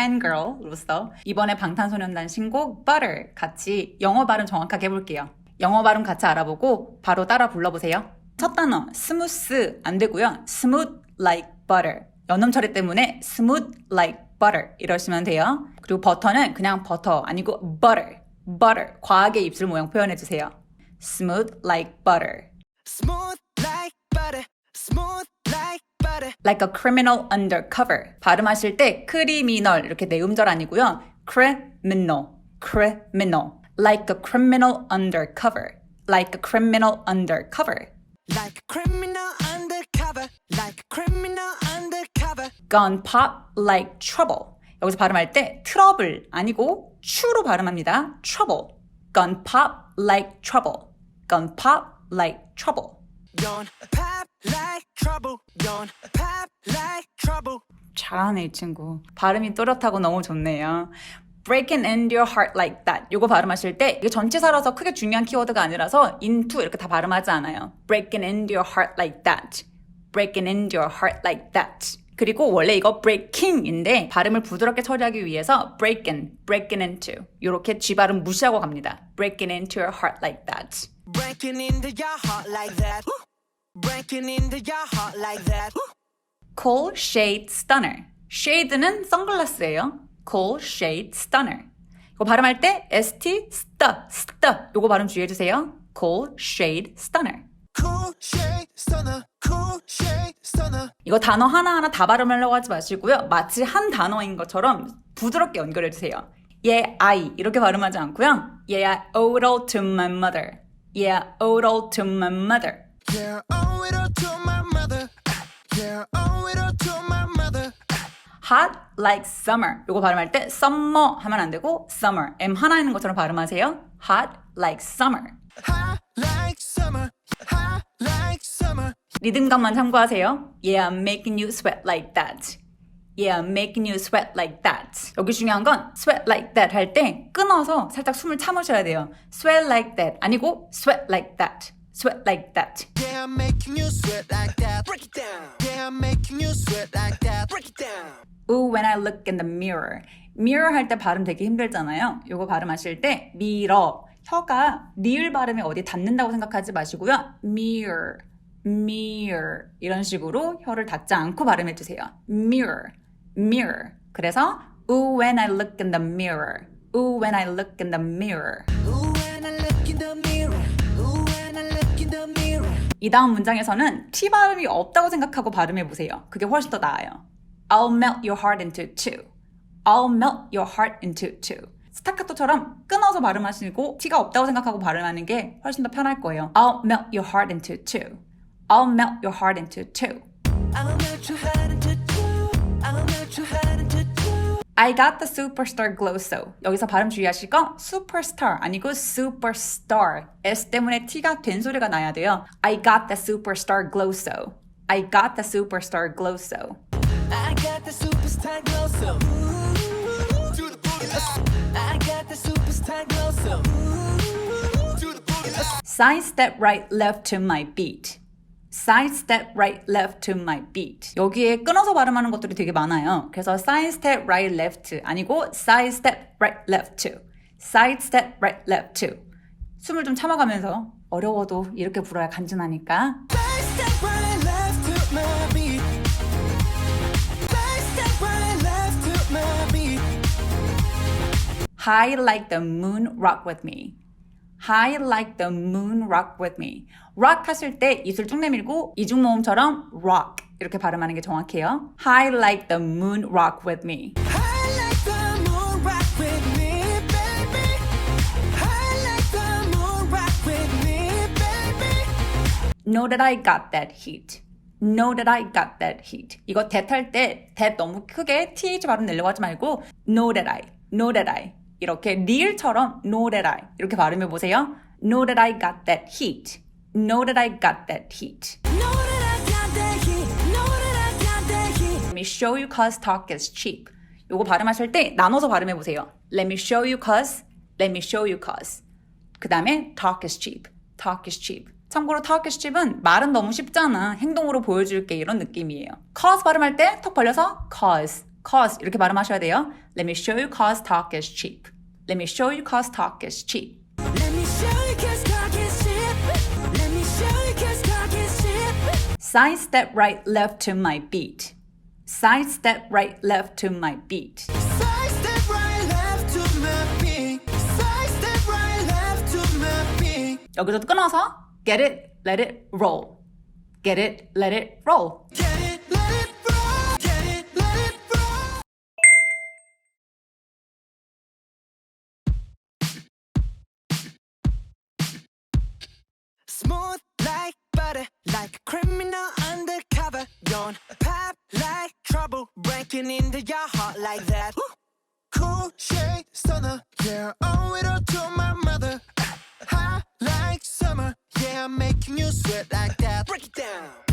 fangirl로서 이번에 방탄소년단 신곡 Butter 같이 영어 발음 정확하게 해볼게요. 영어 발음 같이 알아보고 바로 따라 불러보세요. 첫 단어 스무스 안 되고요. smooth like butter. 연음 처리 때문에 smooth like butter 이러시면 돼요. 그리고 버터는 그냥 버터 아니고 butter, butter. 과하게 입술 모양 표현해 주세요. smooth like butter. Smooth like butter, smooth like a criminal undercover. 발음하실 때 크리미널 이렇게 내음절 아니고요. criminal, criminal. like a criminal undercover. like a criminal undercover. Like criminal undercover, like criminal undercover. gone pop like trouble. 여기서 발음할 때 트러블 아니고 추로 발음합니다. trouble. gone pop like trouble. gone pop like trouble. 잘하네 이 친구. 발음이 또렷하고 너무 좋네요. breaking into your heart like that. 요거 발음하실 때 이게 전치사라서 크게 중요한 키워드가 아니라서 into 이렇게 다 발음하지 않아요. breaking into your heart like that. breaking into your heart like that. 그리고 원래 이거 breaking인데 발음을 부드럽게 처리하기 위해서 breaking, breaking into 이렇게 G 발음 무시하고 갑니다. breaking into your heart like that. Breaking into your heart like that. Breaking into your heart like that. cool shade stunner. shade는 선글라스예요. cool shade stunner. 이거 발음할 때 st, st, st 요거 발음 주의해 주세요. cool shade stunner. Cool shade stunner, cool shade stunner. 이거 단어 하나하나 다 발음하려고 하지 마시고요. 마치 한 단어인 것처럼 부드럽게 연결해 주세요. Yeah, I 이렇게 발음하지 않고요. Yeah, I owed all to my mother. Yeah, I owed all to my mother. Yeah, owe it all to my mother. Yeah, owe it all to my mother. hot like summer. 요거 발음할 때 summer 하면 안 되고 summer. M 하나 있는 것처럼 발음하세요. hot like summer. 리듬감만 참고하세요. Yeah, I'm making you sweat like that. Yeah, I'm making you sweat like that. 여기 중요한 건 sweat like that 할 때 끊어서 살짝 숨을 참으셔야 돼요. sweat like that 아니고 sweat like that. sweat like that. Yeah, I'm making you sweat like that. Break it down. Yeah, I'm making you sweat like that. Break it down. Ooh, when I look in the mirror. mirror 할 때 발음 되게 힘들잖아요. 요거 발음하실 때 mirror. 혀가 리을 발음에 어디 닿는다고 생각하지 마시고요. mirror, mirror 이런 식으로 혀를 닿지 않고 발음해 주세요. mirror, mirror. 그래서 Ooh, when I look in the mirror. Ooh, when I look in the mirror. Ooh, when I look in the mirror. Ooh, when I look in the mirror. 이 다음 문장에서는 T 발음이 없다고 생각하고 발음해 보세요. 그게 훨씬 더 나아요. I'll melt your heart into two. I'll melt your heart into two. 스타카토처럼 끊어서 발음하시고 T가 없다고 생각하고 발음하는 게 훨씬 더 편할 거예요. I'll melt your heart into two. I'll melt your heart into two. I'll melt your heart into two. I'll melt your heart into two. I got the superstar glow so. 여기서 발음 주의하실 거 superstar 아니고 superstar. S 때문에 T가 된 소리가 나야 돼요. I got the superstar glow so. I got the superstar glow so. I got the superstar glow so. Ooh, to the boogie line. I got the superstar glow so. Ooh, to the boogie line. Side step right left to my beat. Side step right left to my beat. 여기에 끊어서 발음하는 것들이 되게 많아요. 그래서 side step right left 아니고 side step right left to. side step right left to. 숨을 좀 참아가면서 어려워도 이렇게 불어야 간지나니까. High like the moon rock with me. High like the moon rock with me. rock 하실 때 입술 쭉 내밀고 이중 모음처럼 rock 이렇게 발음하는 게 정확해요. High like the moon rock with me. Know that I got that heat. Know that I got that heat. 이거 that 할때 that 너무 크게 th 발음 내려고 하지 말고 know that I, know that I 이렇게 리을처럼 know that I 이렇게 발음해 보세요. Know that I got that heat. Know that I got that heat. Let me show you cause talk is cheap. 요거 발음하실 때 나눠서 발음해 보세요. Let me show you cause, let me show you cause. 그 다음에 talk is cheap, talk is cheap. 참고로 talk is cheap은 말은 너무 쉽잖아. 행동으로 보여줄게 이런 느낌이에요. cause 발음할 때 턱 벌려서 cause, cause 이렇게 발음하셔야 돼요. Let me show you cause talk is cheap. Let me show you cause talk is cheap. Let me show you cause talk is cheap. Let me show you cause talk is cheap. Side step right left to my beat. Side step right left to my beat. Side step right left to my beat. Side step right left to my beat. 여기서 끊어서 get it, let it roll. Get it, let it roll. Get it, let it Smooth like butter, like a criminal undercover. Don't pop like trouble, breaking into your heart like that. Cool shade stunner, yeah, owe it all to my mother. Hot like summer, yeah, I'm making you sweat like that. Break it down.